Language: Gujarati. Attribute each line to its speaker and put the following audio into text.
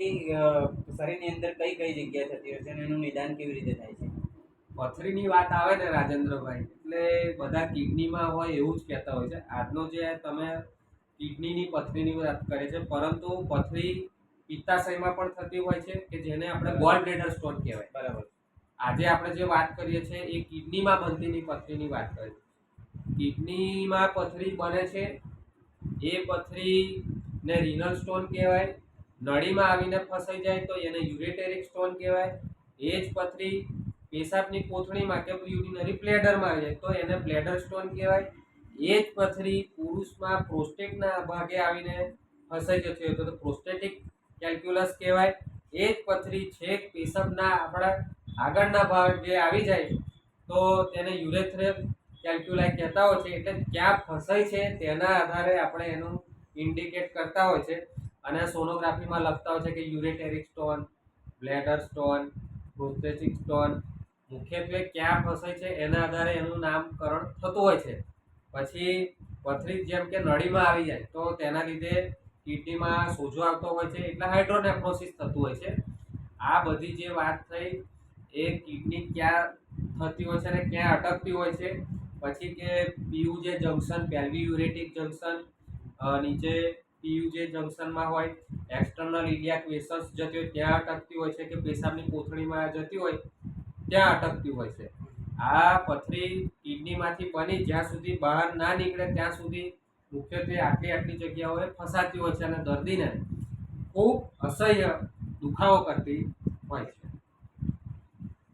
Speaker 1: શરીરની અંદર કઈ કઈ જગ્યાએ થતી હોય છે અને એનું નિદાન કેવી રીતે થાય છે?
Speaker 2: પથરીની વાત આવે ને રાજેન્દ્રભાઈ એટલે બધા કિડનીમાં હોય એવું જ કહેતા હોય છે. આજનો જે તમે કિડનીની પથરીની વાત કરે છે પરંતુ પથરી પિત્તાશયમાં પણ થતી હોય છે કે જેને આપણે ગોલ બ્લેડર સ્ટોન કહેવાય.
Speaker 1: બરાબર.
Speaker 2: આજે આપણે જે વાત કરીએ છીએ એ કિડનીમાં બનતીની પથરીની વાત કરીએ કિડનીમાં પથરી બને છે એ પથરીને રિનલ સ્ટોન કહેવાય નળીમાં આવીને ફસાઈ જાય તો એને યુરેટેરિક સ્ટોન કહેવાય. એ જ પથરી પેશાબની કોથળીમાં કે યુરિનરી બ્લેડરમાં આવી જાય તો એને બ્લેડર સ્ટોન કહેવાય. એ જ પથરી પુરુષમાં પ્રોસ્ટેટના ભાગે આવીને ફસાઈ જતી હોય તો પ્રોસ્ટેટિક કેલ્ક્યુલસ કહેવાય. એ જ પથરી છેક પેશાબના આપણા આગળના ભાગે આવી જાય તો તેને યુરેથ્રેલ કેલ્ક્યુલાઈ કહેતા હોય છે. એટલે ક્યાં ફસાય છે તેના આધારે આપણે એનું ઇન્ડિકેટ કરતા હોય છે. અને સોનોગ્રાફીમાં લખતા હોય છે કે ureteric stone, bladder stone, prostatic stone. મુખ્યત્વે ક્યાં ફસાય છે, એના આધારે એનું નામકરણ થતું હોય છે. પછી પથરી જેમ કે નળીમાં આવી જાય, તો તેના લીધે કિડનીમાં સોજો આવતો હોય છે, એટલે હાઇડ્રોનેફ્રોસિસ થતું હોય છે. આ બધી જે વાત થઈ, એ કિડની ક્યાં થતી હોય છે અને ક્યાં અટકતી હોય છે, પછી કે પીયુ જે જંક્શન પેલ્વી યુરેટિક જંક્શન નીચે પીયુ જે જંક્શનમાં હોય એક્સટર્નલ ઇન્ડિયા ક્વેશન્સ જતી હોય, ત્યાં અટકતી હોય છે કે પેશાબની કોથળીમાં જતી હોય, ત્યાં અટકતી હોય છે. આ પથરી કિડનીમાંથી બની, જ્યાં સુધી બહાર ના નીકળે, ત્યાં સુધી મુખ્યત્વે આટલી આટલી જગ્યાઓએ ફસાતી હોય છે અને દર્દીને ખૂબ અસહ્ય દુખાવો કરતી હોય છે.